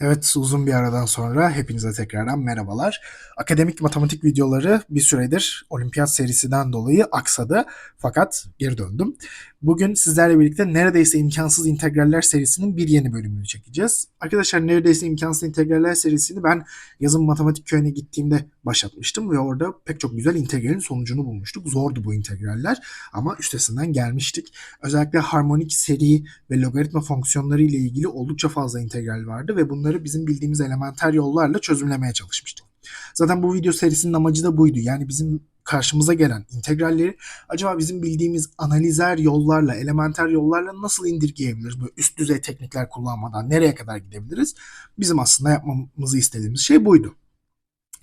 Evet, uzun bir aradan sonra hepinize tekrardan merhabalar. Akademik matematik videoları bir süredir olimpiyat serisinden dolayı aksadı fakat geri döndüm. Bugün sizlerle birlikte neredeyse imkansız integraller serisinin bir yeni bölümünü çekeceğiz. Arkadaşlar neredeyse imkansız integraller serisini ben yazın matematik köyüne gittiğimde başlatmıştım ve orada pek çok güzel integralin sonucunu bulmuştuk. Zordu bu integraller ama üstesinden gelmiştik. Özellikle harmonik seri ve logaritma fonksiyonları ile ilgili oldukça fazla integral vardı ve bunları bizim bildiğimiz elementer yollarla çözümlemeye çalışmıştık. Zaten bu video serisinin amacı da buydu. Yani bizim karşımıza gelen integralleri acaba bizim bildiğimiz analizer yollarla, elementer yollarla nasıl indirgeyebiliriz? Böyle üst düzey teknikler kullanmadan nereye kadar gidebiliriz? Bizim aslında yapmamızı istediğimiz şey buydu.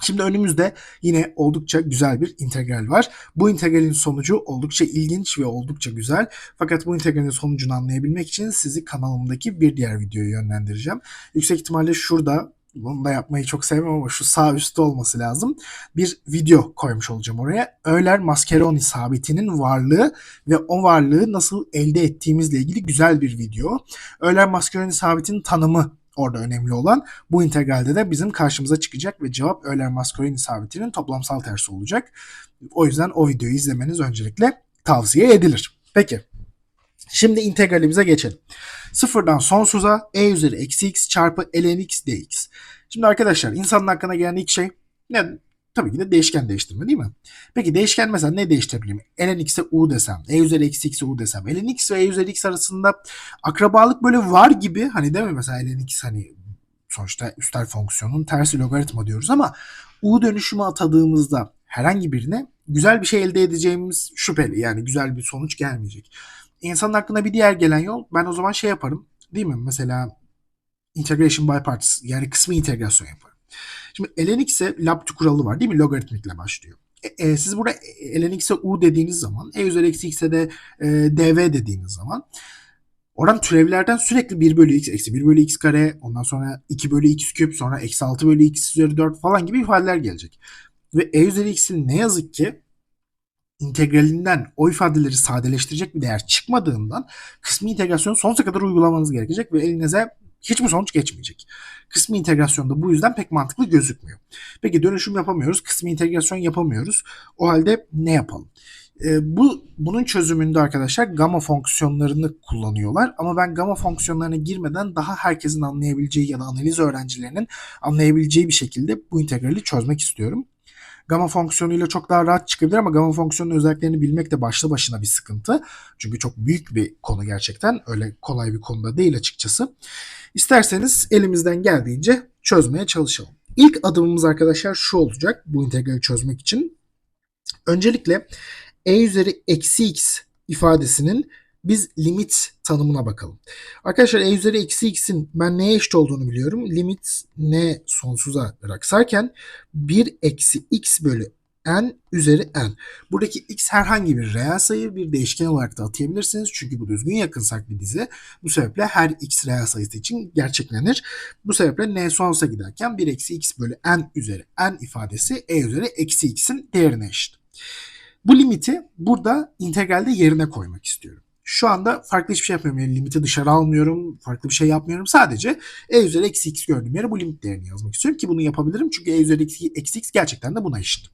Şimdi önümüzde yine oldukça güzel bir integral var. Bu integralin sonucu oldukça ilginç ve oldukça güzel. Fakat bu integralin sonucunu anlayabilmek için sizi kanalımdaki bir diğer videoya yönlendireceğim. Yüksek ihtimalle şurada bunu da yapmayı çok sevmem ama şu sağ üstte olması lazım. Bir video koymuş olacağım oraya. Euler Mascheroni sabitinin varlığı ve o varlığı nasıl elde ettiğimizle ilgili güzel bir video. Euler Mascheroni sabitinin tanımı orada önemli olan. Bu integralde de bizim karşımıza çıkacak ve cevap Euler Mascheroni sabitinin toplamsal tersi olacak. O yüzden o videoyu izlemeniz öncelikle tavsiye edilir. Peki. Şimdi integralimize geçelim. Sıfırdan sonsuza e üzeri eksi x çarpı ln x dx. Şimdi arkadaşlar insanın hakkına gelen ilk şey ne? Tabii ki de değişken değiştirme değil mi? Peki değişken mesela ne değiştirebilirim? ln x'e u desem, e üzeri eksi x'e u desem. ln x ve e üzeri x arasında akrabalık böyle var gibi hani değil mi? Mesela ln x hani sonuçta üstel fonksiyonun tersi logaritma diyoruz ama u dönüşümü atadığımızda herhangi birine güzel bir şey elde edeceğimiz şüpheli. Yani güzel bir sonuç gelmeyecek. İnsanın aklına bir diğer gelen yol ben o zaman şey yaparım değil mi? Mesela integration by parts yani kısmi integrasyon yaparım. Şimdi ln x'e Labtu kuralı var değil mi? Logaritmikle başlıyor. E, e, siz burada ln x'e u dediğiniz zaman e üzeri eksi x'e de e, dv dediğiniz zaman oradan türevlerden sürekli 1 bölü x eksi 1 bölü x kare ondan sonra 2 bölü x küp sonra eksi 6 bölü x üzeri 4 falan gibi ifadeler gelecek. Ve e üzeri x'in ne yazık ki integralinden o ifadeleri sadeleştirecek bir değer çıkmadığından kısmi integrasyonu sonsuza kadar uygulamanız gerekecek ve elinize hiçbir sonuç geçmeyecek. Kısmi integrasyon da bu yüzden pek mantıklı gözükmüyor. Peki dönüşüm yapamıyoruz, kısmi integrasyon yapamıyoruz. O halde ne yapalım? E, bu bunun çözümünde arkadaşlar gamma fonksiyonlarını kullanıyorlar ama ben gamma fonksiyonlarına girmeden daha herkesin anlayabileceği ya da analiz öğrencilerinin anlayabileceği bir şekilde bu integrali çözmek istiyorum gamma fonksiyonuyla çok daha rahat çıkabilir ama gamma fonksiyonunun özelliklerini bilmek de başlı başına bir sıkıntı. Çünkü çok büyük bir konu gerçekten. Öyle kolay bir konuda değil açıkçası. İsterseniz elimizden geldiğince çözmeye çalışalım. İlk adımımız arkadaşlar şu olacak bu integrali çözmek için. Öncelikle e üzeri eksi x ifadesinin biz limit tanımına bakalım. Arkadaşlar e üzeri eksi x'in ben neye eşit olduğunu biliyorum. Limit n sonsuza raksarken 1 eksi x bölü n üzeri n. Buradaki x herhangi bir reel sayı bir değişken olarak da atayabilirsiniz. Çünkü bu düzgün yakınsak bir dizi. Bu sebeple her x reel sayısı için gerçeklenir. Bu sebeple n sonsuza giderken 1 eksi x bölü n üzeri n ifadesi e üzeri eksi x'in değerine eşit. Bu limiti burada integralde yerine koymak istiyorum. Şu anda farklı hiçbir şey yapmıyorum. Yani limiti dışarı almıyorum. Farklı bir şey yapmıyorum. Sadece e üzeri eksi x gördüğüm yere bu limit değerini yazmak istiyorum ki bunu yapabilirim. Çünkü e üzeri eksi x gerçekten de buna eşit.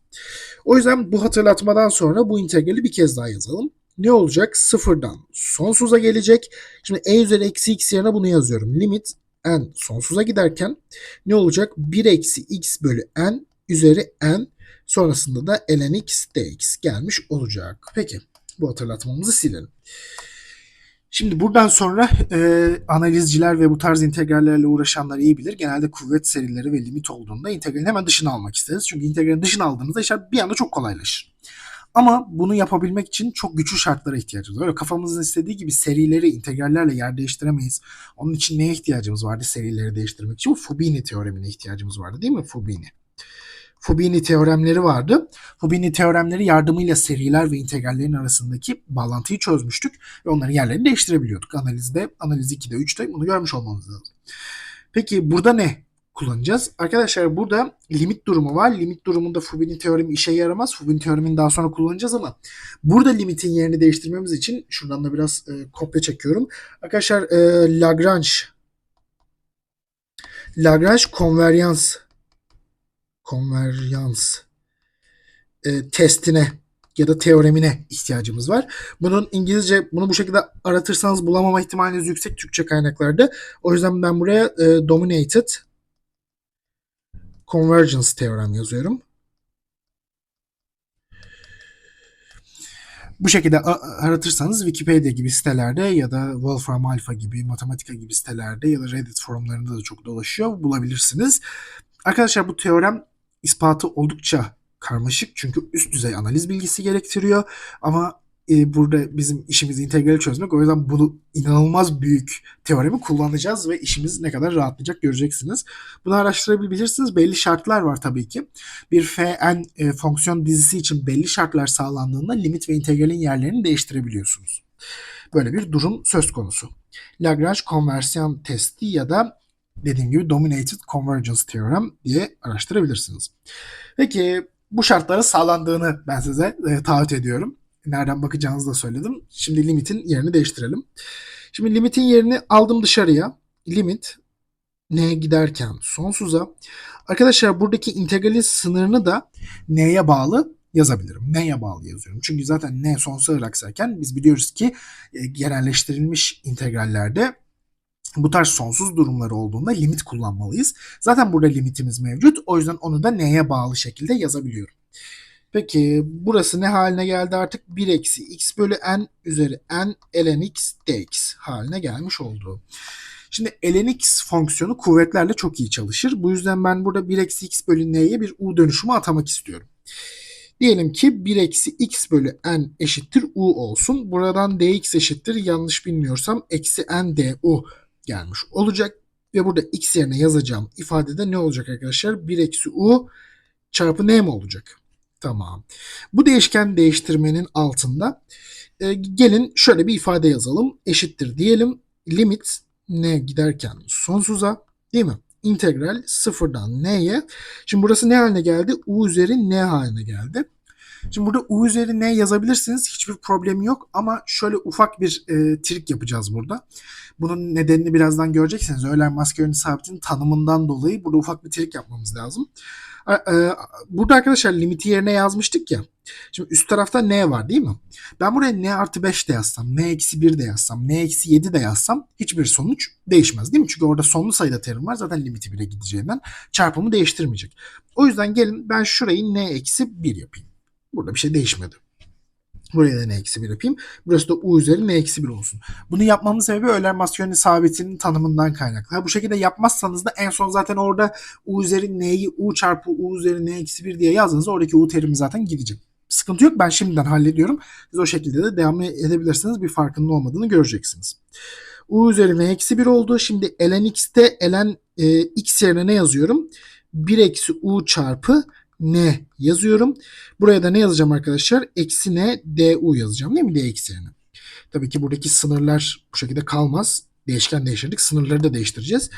O yüzden bu hatırlatmadan sonra bu integrali bir kez daha yazalım. Ne olacak? Sıfırdan sonsuza gelecek. Şimdi e üzeri eksi x yerine bunu yazıyorum. Limit n sonsuza giderken ne olacak? 1 eksi x bölü n üzeri n sonrasında da ln x dx gelmiş olacak. Peki bu hatırlatmamızı silelim. Şimdi buradan sonra e, analizciler ve bu tarz integrallerle uğraşanlar iyi bilir. Genelde kuvvet serileri ve limit olduğunda integralin hemen dışına almak isteriz. Çünkü integralin dışına aldığınızda işler bir anda çok kolaylaşır. Ama bunu yapabilmek için çok güçlü şartlara ihtiyacımız var. Kafamızın istediği gibi serileri integrallerle yer değiştiremeyiz. Onun için neye ihtiyacımız vardı serileri değiştirmek için? Fubini teoremine ihtiyacımız vardı değil mi? Fubini. Fubini teoremleri vardı. Fubini teoremleri yardımıyla seriler ve integrallerin arasındaki bağlantıyı çözmüştük ve onların yerlerini değiştirebiliyorduk. Analizde, analiz 2'de 3'te bunu görmüş olmamız lazım. Peki burada ne kullanacağız? Arkadaşlar burada limit durumu var. Limit durumunda Fubini teoremi işe yaramaz. Fubini teoremini daha sonra kullanacağız ama burada limitin yerini değiştirmemiz için şuradan da biraz e, kopya çekiyorum. Arkadaşlar e, Lagrange Lagrange konveryans konveryans e, testine ya da teoremine ihtiyacımız var. Bunun İngilizce bunu bu şekilde aratırsanız bulamama ihtimaliniz yüksek Türkçe kaynaklarda. O yüzden ben buraya e, dominated convergence teorem yazıyorum. Bu şekilde aratırsanız Wikipedia gibi sitelerde ya da Wolfram Alpha gibi, Matematika gibi sitelerde ya da Reddit forumlarında da çok dolaşıyor. Bulabilirsiniz. Arkadaşlar bu teorem ispatı oldukça karmaşık çünkü üst düzey analiz bilgisi gerektiriyor ama e, burada bizim işimiz integral çözmek. O yüzden bunu inanılmaz büyük teoremi kullanacağız ve işimiz ne kadar rahatlayacak göreceksiniz. Bunu araştırabilirsiniz. Belli şartlar var tabii ki. Bir fn e, fonksiyon dizisi için belli şartlar sağlandığında limit ve integralin yerlerini değiştirebiliyorsunuz. Böyle bir durum söz konusu. Lagrange konversiyon testi ya da dediğim gibi dominated convergence theorem diye araştırabilirsiniz. Peki bu şartların sağlandığını ben size e, taahhüt ediyorum. Nereden bakacağınızı da söyledim. Şimdi limitin yerini değiştirelim. Şimdi limitin yerini aldım dışarıya. Limit n'ye giderken sonsuza. Arkadaşlar buradaki integralin sınırını da n'ye bağlı yazabilirim. N'ye bağlı yazıyorum. Çünkü zaten n sonsuza aksarken biz biliyoruz ki e, genelleştirilmiş integrallerde bu tarz sonsuz durumları olduğunda limit kullanmalıyız. Zaten burada limitimiz mevcut. O yüzden onu da n'ye bağlı şekilde yazabiliyorum. Peki burası ne haline geldi artık? 1 eksi x bölü n üzeri n ln x dx haline gelmiş oldu. Şimdi ln x fonksiyonu kuvvetlerle çok iyi çalışır. Bu yüzden ben burada 1 eksi x bölü n'ye bir u dönüşümü atamak istiyorum. Diyelim ki 1 eksi x bölü n eşittir u olsun. Buradan dx eşittir yanlış bilmiyorsam eksi n du gelmiş olacak. Ve burada x yerine yazacağım ifadede ne olacak arkadaşlar? 1 eksi u çarpı n mi olacak? Tamam. Bu değişken değiştirmenin altında e, gelin şöyle bir ifade yazalım. Eşittir diyelim. Limit n giderken sonsuza değil mi? İntegral sıfırdan n'ye. Şimdi burası ne haline geldi? u üzeri n haline geldi. Şimdi burada u üzeri n yazabilirsiniz. Hiçbir problemi yok ama şöyle ufak bir e, trik yapacağız burada. Bunun nedenini birazdan göreceksiniz. Euler maske sabitin tanımından dolayı burada ufak bir trik yapmamız lazım. E, burada arkadaşlar limiti yerine yazmıştık ya. Şimdi üst tarafta n var değil mi? Ben buraya n artı 5 de yazsam, n eksi 1 de yazsam, n eksi 7 de yazsam hiçbir sonuç değişmez değil mi? Çünkü orada sonlu sayıda terim var. Zaten limiti 1'e gideceğinden çarpımı değiştirmeyecek. O yüzden gelin ben şurayı n eksi 1 yapayım. Burada bir şey değişmedi. Buraya da n eksi 1 yapayım. Burası da u üzeri n eksi 1 olsun. Bunu yapmamın sebebi Euler Masyoni sabitinin tanımından kaynaklı. bu şekilde yapmazsanız da en son zaten orada u üzeri n'yi u çarpı u üzeri n eksi 1 diye yazdığınızda oradaki u terimi zaten gidecek. Sıkıntı yok ben şimdiden hallediyorum. Siz o şekilde de devam edebilirsiniz. Bir farkının olmadığını göreceksiniz. u üzeri n eksi 1 oldu. Şimdi ln x'te ln e, x yerine ne yazıyorum? 1 eksi u çarpı n yazıyorum. Buraya da ne yazacağım arkadaşlar? Eksi n du yazacağım değil mi? d eksi yerine. Tabii ki buradaki sınırlar bu şekilde kalmaz. Değişken değiştirdik. Sınırları da değiştireceğiz.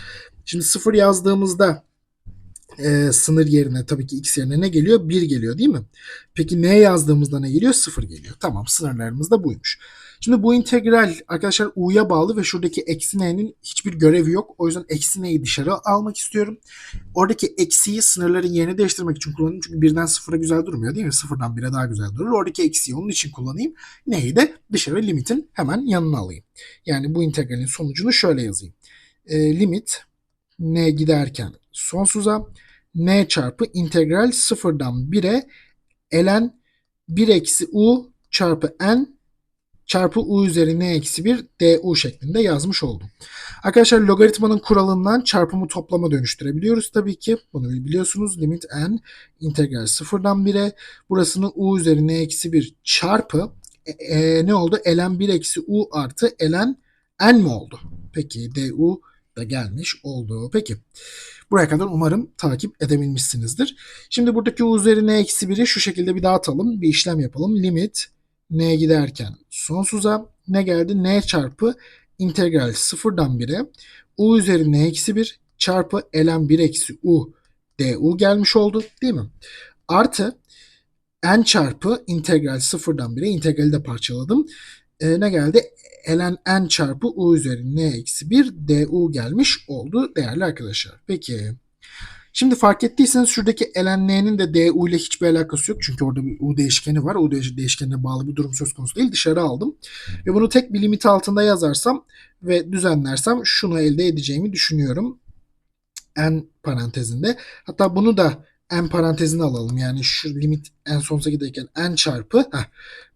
Şimdi sıfır yazdığımızda e, sınır yerine tabii ki x yerine ne geliyor? 1 geliyor değil mi? Peki n yazdığımızda ne geliyor? 0 geliyor. Tamam sınırlarımız da buymuş. Şimdi bu integral arkadaşlar u'ya bağlı ve şuradaki eksi n'nin hiçbir görevi yok. O yüzden eksi n'yi dışarı almak istiyorum. Oradaki eksiyi sınırların yerini değiştirmek için kullanayım. Çünkü birden sıfıra güzel durmuyor değil mi? Sıfırdan bire daha güzel durur. Oradaki eksiyi onun için kullanayım. Neyi de dışarı limitin hemen yanına alayım. Yani bu integralin sonucunu şöyle yazayım. E, limit n giderken sonsuza n çarpı integral sıfırdan 1'e ln 1 eksi u çarpı n çarpı u üzeri n eksi 1 du şeklinde yazmış oldum. Arkadaşlar logaritmanın kuralından çarpımı toplama dönüştürebiliyoruz tabii ki. Bunu biliyorsunuz. Limit n integral sıfırdan 1'e burasını u üzeri n eksi 1 çarpı e, e, ne oldu? ln 1 eksi u artı ln n mi oldu? Peki du da gelmiş oldu. Peki. Buraya kadar umarım takip edebilmişsinizdir. Şimdi buradaki u üzeri n eksi 1'i şu şekilde bir dağıtalım. Bir işlem yapalım. Limit n giderken sonsuza ne geldi? n çarpı integral sıfırdan 1'e u üzeri n eksi 1 çarpı ln 1 eksi u du gelmiş oldu değil mi? Artı n çarpı integral sıfırdan 1'e integrali de parçaladım. e, ne geldi? ln n çarpı u üzeri n eksi 1 du gelmiş oldu değerli arkadaşlar. Peki. Şimdi fark ettiyseniz şuradaki n'nin de du ile hiçbir alakası yok. Çünkü orada bir u değişkeni var. U değiş- değişkenine bağlı bir durum söz konusu değil. Dışarı aldım. Ve bunu tek bir limit altında yazarsam ve düzenlersem şunu elde edeceğimi düşünüyorum. n parantezinde. Hatta bunu da n parantezine alalım. Yani şu limit en sonsuza giderken n çarpı heh,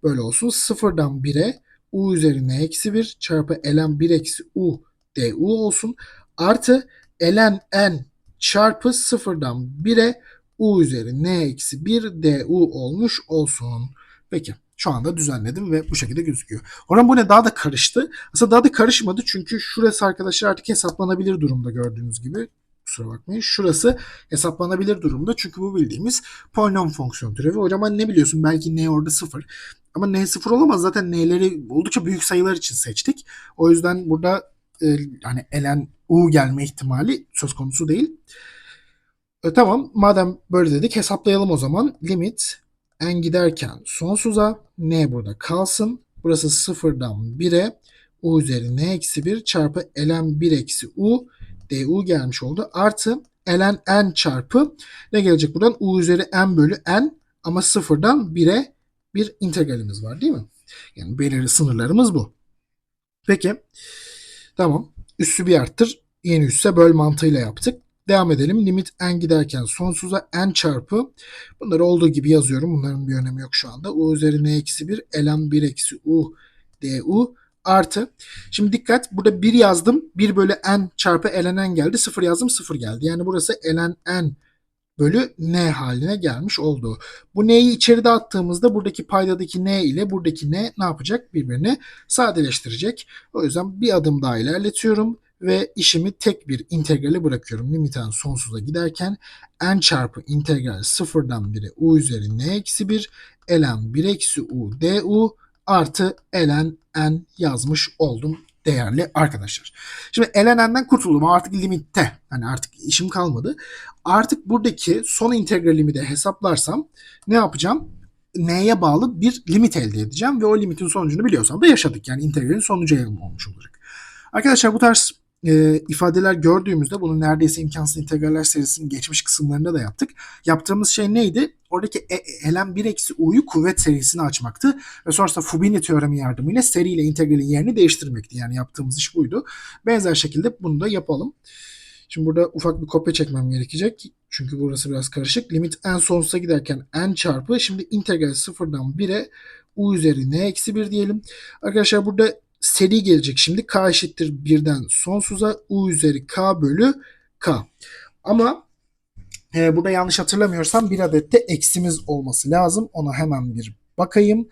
böyle olsun. Sıfırdan 1'e u üzerine eksi 1 çarpı ln 1 eksi u du olsun. Artı ln n çarpı sıfırdan 1'e u üzeri n eksi 1 du olmuş olsun. Peki. Şu anda düzenledim ve bu şekilde gözüküyor. Oran bu ne? Daha da karıştı. Aslında daha da karışmadı çünkü şurası arkadaşlar artık hesaplanabilir durumda gördüğünüz gibi. Kusura bakmayın. Şurası hesaplanabilir durumda. Çünkü bu bildiğimiz polinom fonksiyon türevi. Hocam hani ne biliyorsun? Belki n orada sıfır. Ama n sıfır olamaz. Zaten n'leri oldukça büyük sayılar için seçtik. O yüzden burada e, hani ln u gelme ihtimali söz konusu değil. E, tamam madem böyle dedik hesaplayalım o zaman. Limit n giderken sonsuza n burada kalsın. Burası sıfırdan 1'e u üzeri n eksi 1 çarpı ln 1 eksi u du gelmiş oldu. Artı ln n çarpı ne gelecek buradan? u üzeri n bölü n ama sıfırdan 1'e bir integralimiz var değil mi? Yani belirli sınırlarımız bu. Peki. Tamam. Üssü bir arttır. Yeni üsse böl mantığıyla yaptık. Devam edelim. Limit n giderken sonsuza n çarpı bunları olduğu gibi yazıyorum. Bunların bir önemi yok şu anda. u üzeri n eksi 1 ln 1 eksi u du artı. Şimdi dikkat burada 1 yazdım. 1 bölü n çarpı ln n geldi. 0 yazdım 0 geldi. Yani burası ln n bölü n haline gelmiş oldu. Bu n'yi içeride attığımızda buradaki paydadaki n ile buradaki n ne yapacak? Birbirini sadeleştirecek. O yüzden bir adım daha ilerletiyorum ve işimi tek bir integrale bırakıyorum. Limiten sonsuza giderken n çarpı integral sıfırdan 1'e u üzeri n eksi 1 ln 1 eksi u du artı ln n yazmış oldum değerli arkadaşlar. Şimdi ln'den kurtuldum. Artık limitte. Hani artık işim kalmadı. Artık buradaki son integralimi de hesaplarsam ne yapacağım? N'ye bağlı bir limit elde edeceğim ve o limitin sonucunu biliyorsam da yaşadık. Yani integralin sonucu elde olmuş olacak. Arkadaşlar bu tarz e, ifadeler gördüğümüzde bunu neredeyse imkansız integraller serisinin geçmiş kısımlarında da yaptık. Yaptığımız şey neydi? Oradaki e, e, ln 1 eksi u'yu kuvvet serisini açmaktı. Ve sonrasında Fubini teoremi yardımıyla seriyle integralin yerini değiştirmekti. Yani yaptığımız iş buydu. Benzer şekilde bunu da yapalım. Şimdi burada ufak bir kopya çekmem gerekecek. Çünkü burası biraz karışık. Limit n sonsuza giderken n çarpı. Şimdi integral sıfırdan 1'e u üzeri n eksi 1 diyelim. Arkadaşlar burada seri gelecek şimdi. K eşittir 1'den sonsuza u üzeri k bölü k. Ama e, burada yanlış hatırlamıyorsam bir adet de eksimiz olması lazım. Ona hemen bir bakayım.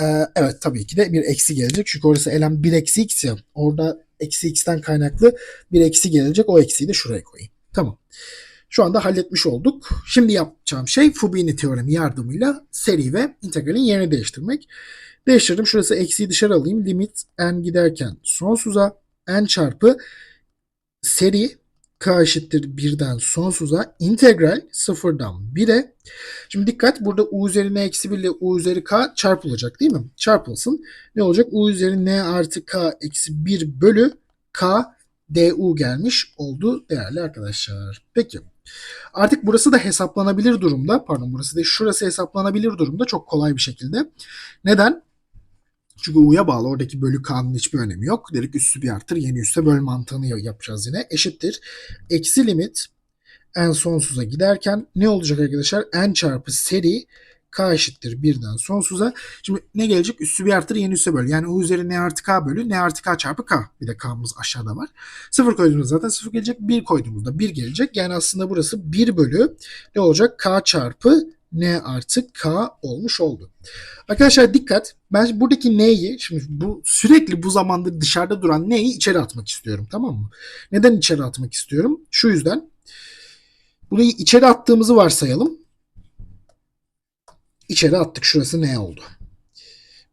E, evet tabii ki de bir eksi gelecek. Çünkü orası ln 1 eksi x ya. Orada eksi x'ten kaynaklı bir eksi gelecek. O eksiyi de şuraya koyayım. Tamam. Şu anda halletmiş olduk. Şimdi yapacağım şey Fubini teoremi yardımıyla seri ve integralin yerini değiştirmek. Değiştirdim. Şurası eksiyi dışarı alayım. Limit n giderken sonsuza n çarpı seri k eşittir 1'den sonsuza integral sıfırdan 1'e. Şimdi dikkat burada u üzeri n eksi 1 ile u üzeri k çarpılacak değil mi? Çarpılsın. Ne olacak? u üzeri n artı k eksi 1 bölü k du gelmiş oldu değerli arkadaşlar. Peki. Artık burası da hesaplanabilir durumda. Pardon burası değil. Şurası hesaplanabilir durumda çok kolay bir şekilde. Neden? Çünkü u'ya bağlı oradaki bölü k'nın hiçbir önemi yok. Dedik üssü bir artır yeni üsse böl mantığını yapacağız yine. Eşittir. Eksi limit n sonsuza giderken ne olacak arkadaşlar? n çarpı seri k eşittir 1'den sonsuza. Şimdi ne gelecek? Üssü bir artır yeni üsse böl. Yani u üzeri n artı k bölü n artı k çarpı k. Bir de k'mız aşağıda var. 0 koyduğumuzda zaten 0 gelecek. 1 koyduğumuzda 1 gelecek. Yani aslında burası 1 bölü ne olacak? k çarpı n artı k olmuş oldu. Arkadaşlar dikkat. Ben buradaki n'yi şimdi bu sürekli bu zamandır dışarıda duran n'yi içeri atmak istiyorum. Tamam mı? Neden içeri atmak istiyorum? Şu yüzden. Bunu içeri attığımızı varsayalım. İçeri attık. Şurası n oldu.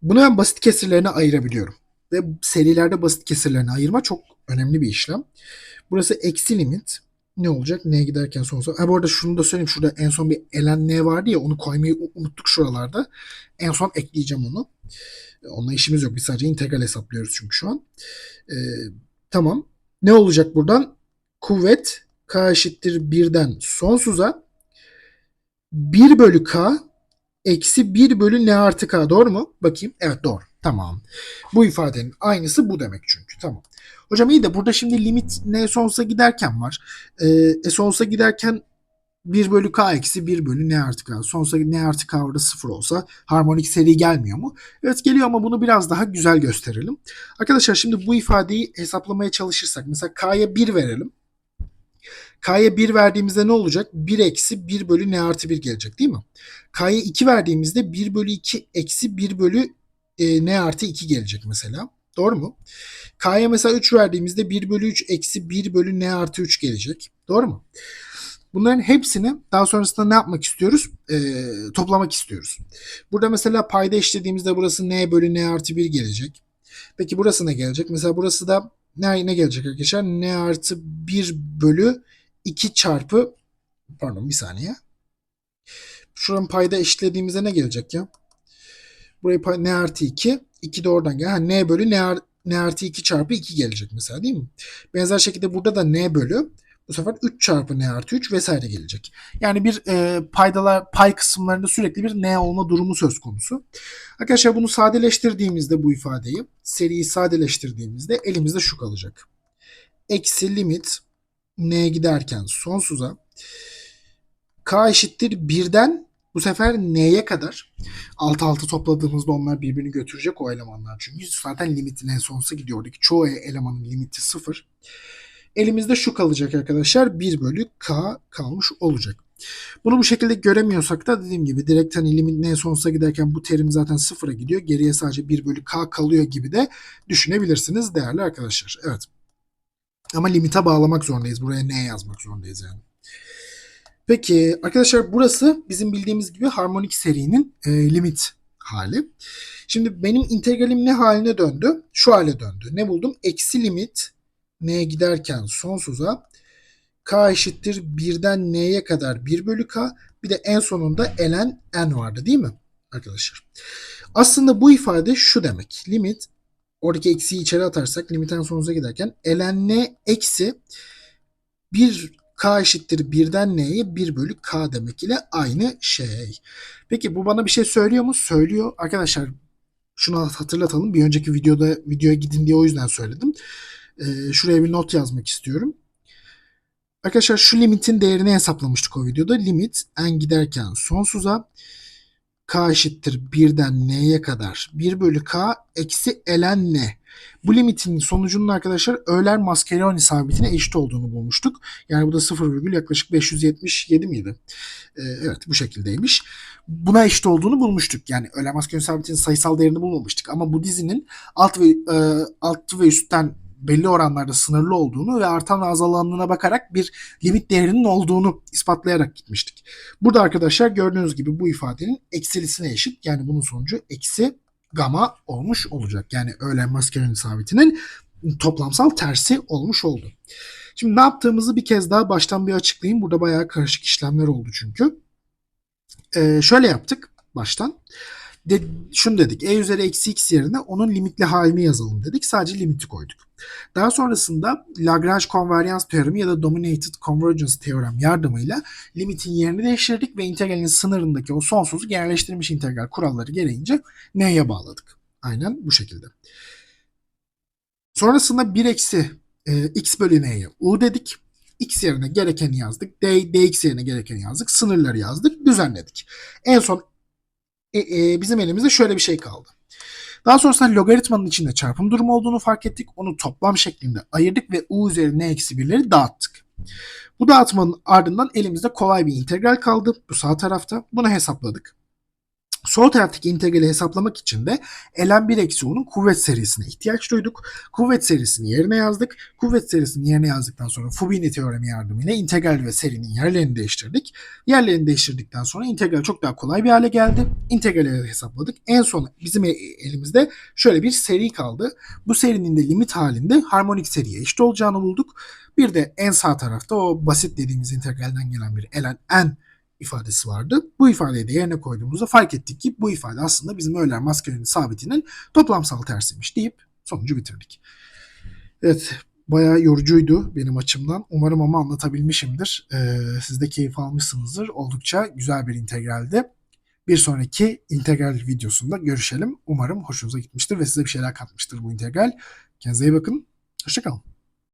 Bunu ben basit kesirlerine ayırabiliyorum. Ve serilerde basit kesirlerine ayırma çok önemli bir işlem. Burası eksi limit ne olacak? N'ye giderken sonsuza. Ha bu arada şunu da söyleyeyim. Şurada en son bir elen N vardı ya onu koymayı unuttuk şuralarda. En son ekleyeceğim onu. Onunla işimiz yok. Biz sadece integral hesaplıyoruz çünkü şu an. Ee, tamam. Ne olacak buradan? Kuvvet k eşittir 1'den sonsuza 1 bölü k eksi 1 bölü n artı k. Doğru mu? Bakayım. Evet doğru. Tamam. Bu ifadenin aynısı bu demek çünkü. Tamam. Hocam iyi de burada şimdi limit n sonsuza giderken var. Ee, e sonsuza giderken 1 bölü k eksi 1 bölü n artı k. Sonsuza n artı k orada 0 olsa harmonik seri gelmiyor mu? Evet geliyor ama bunu biraz daha güzel gösterelim. Arkadaşlar şimdi bu ifadeyi hesaplamaya çalışırsak mesela k'ya 1 verelim. K'ya 1 verdiğimizde ne olacak? 1 eksi 1 bölü n artı 1 gelecek değil mi? K'ya 2 verdiğimizde 1 bölü 2 eksi 1 bölü e, n artı 2 gelecek mesela. Doğru mu? K'ya mesela 3 verdiğimizde 1 bölü 3 eksi 1 bölü n artı 3 gelecek. Doğru mu? Bunların hepsini daha sonrasında ne yapmak istiyoruz? Ee, toplamak istiyoruz. Burada mesela payda eşlediğimizde burası n bölü n artı 1 gelecek. Peki burası ne gelecek? Mesela burası da ne, ne gelecek arkadaşlar? n artı 1 bölü 2 çarpı pardon bir saniye. Şuranın payda eşitlediğimizde ne gelecek ya? Buraya pay, n artı 2. 2 de oradan gel. Ha, n bölü n, n artı 2 çarpı 2 gelecek mesela değil mi? Benzer şekilde burada da n bölü bu sefer 3 çarpı n artı 3 vesaire gelecek. Yani bir e, paydalar pay kısımlarında sürekli bir n olma durumu söz konusu. Arkadaşlar bunu sadeleştirdiğimizde bu ifadeyi seriyi sadeleştirdiğimizde elimizde şu kalacak. Eksi limit n'ye giderken sonsuza k eşittir 1'den bu sefer n'ye kadar alt alta topladığımızda onlar birbirini götürecek o elemanlar. Çünkü zaten limitin en sonsuza gidiyor. Oradaki çoğu elemanın limiti 0. Elimizde şu kalacak arkadaşlar. 1 bölü k kalmış olacak. Bunu bu şekilde göremiyorsak da dediğim gibi direkt hani limit en sonsuza giderken bu terim zaten sıfıra gidiyor. Geriye sadece 1 bölü k kalıyor gibi de düşünebilirsiniz değerli arkadaşlar. Evet. Ama limite bağlamak zorundayız. Buraya n yazmak zorundayız yani. Peki arkadaşlar burası bizim bildiğimiz gibi harmonik serinin e, limit hali. Şimdi benim integralim ne haline döndü? Şu hale döndü. Ne buldum? Eksi limit n'ye giderken sonsuza k eşittir 1'den n'ye kadar 1 bölü k bir de en sonunda ln n vardı değil mi arkadaşlar? Aslında bu ifade şu demek. Limit oradaki eksiği içeri atarsak limitten sonsuza giderken ln n eksi 1 k eşittir 1'den n'ye 1 bölü k demek ile aynı şey. Peki bu bana bir şey söylüyor mu? Söylüyor. Arkadaşlar şunu hatırlatalım. Bir önceki videoda videoya gidin diye o yüzden söyledim. Ee, şuraya bir not yazmak istiyorum. Arkadaşlar şu limitin değerini hesaplamıştık o videoda. Limit n giderken sonsuza k eşittir 1'den n'ye kadar 1 bölü k eksi ln n. Bu limitin sonucunun arkadaşlar Euler Mascheroni sabitine eşit olduğunu bulmuştuk. Yani bu da 0, yaklaşık 577 miydi? Ee, evet bu şekildeymiş. Buna eşit olduğunu bulmuştuk. Yani Euler Mascheroni sabitinin sayısal değerini bulmamıştık. Ama bu dizinin alt ve e, alt ve üstten belli oranlarda sınırlı olduğunu ve artan azalanlığına bakarak bir limit değerinin olduğunu ispatlayarak gitmiştik. Burada arkadaşlar gördüğünüz gibi bu ifadenin eksilisine eşit. Yani bunun sonucu eksi gamma olmuş olacak. Yani Euler Mascheroni sabitinin toplamsal tersi olmuş oldu. Şimdi ne yaptığımızı bir kez daha baştan bir açıklayayım. Burada bayağı karışık işlemler oldu çünkü. Ee, şöyle yaptık baştan. De, şunu dedik. E üzeri eksi x yerine onun limitli halini yazalım dedik. Sadece limiti koyduk. Daha sonrasında Lagrange konvaryans teoremi ya da dominated convergence teorem yardımıyla limitin yerini değiştirdik ve integralin sınırındaki o sonsuzluk yerleştirilmiş integral kuralları gereğince n'ye bağladık. Aynen bu şekilde. Sonrasında 1 eksi e, x bölü n'ye u dedik. x yerine gerekeni yazdık. D, dx yerine gerekeni yazdık. Sınırları yazdık. Düzenledik. En son e, e, bizim elimizde şöyle bir şey kaldı. Daha sonrasında logaritmanın içinde çarpım durumu olduğunu fark ettik. Onu toplam şeklinde ayırdık ve u üzeri n eksi 1'leri dağıttık. Bu dağıtmanın ardından elimizde kolay bir integral kaldı. Bu sağ tarafta. Bunu hesapladık. Sol taraftaki integrali hesaplamak için de ln 1 eksi u'nun kuvvet serisine ihtiyaç duyduk. Kuvvet serisini yerine yazdık. Kuvvet serisini yerine yazdıktan sonra Fubini teoremi yardımıyla integral ve serinin yerlerini değiştirdik. Yerlerini değiştirdikten sonra integral çok daha kolay bir hale geldi. İntegrali hesapladık. En son bizim elimizde şöyle bir seri kaldı. Bu serinin de limit halinde harmonik seriye eşit olacağını bulduk. Bir de en sağ tarafta o basit dediğimiz integralden gelen bir ln n ifadesi vardı. Bu ifadeyi de yerine koyduğumuzda fark ettik ki bu ifade aslında bizim Euler Mascheroni sabitinin toplamsal tersiymiş deyip sonucu bitirdik. Evet bayağı yorucuydu benim açımdan. Umarım ama anlatabilmişimdir. Ee, siz de keyif almışsınızdır. Oldukça güzel bir integraldi. Bir sonraki integral videosunda görüşelim. Umarım hoşunuza gitmiştir ve size bir şeyler katmıştır bu integral. Kendinize iyi bakın. Hoşçakalın.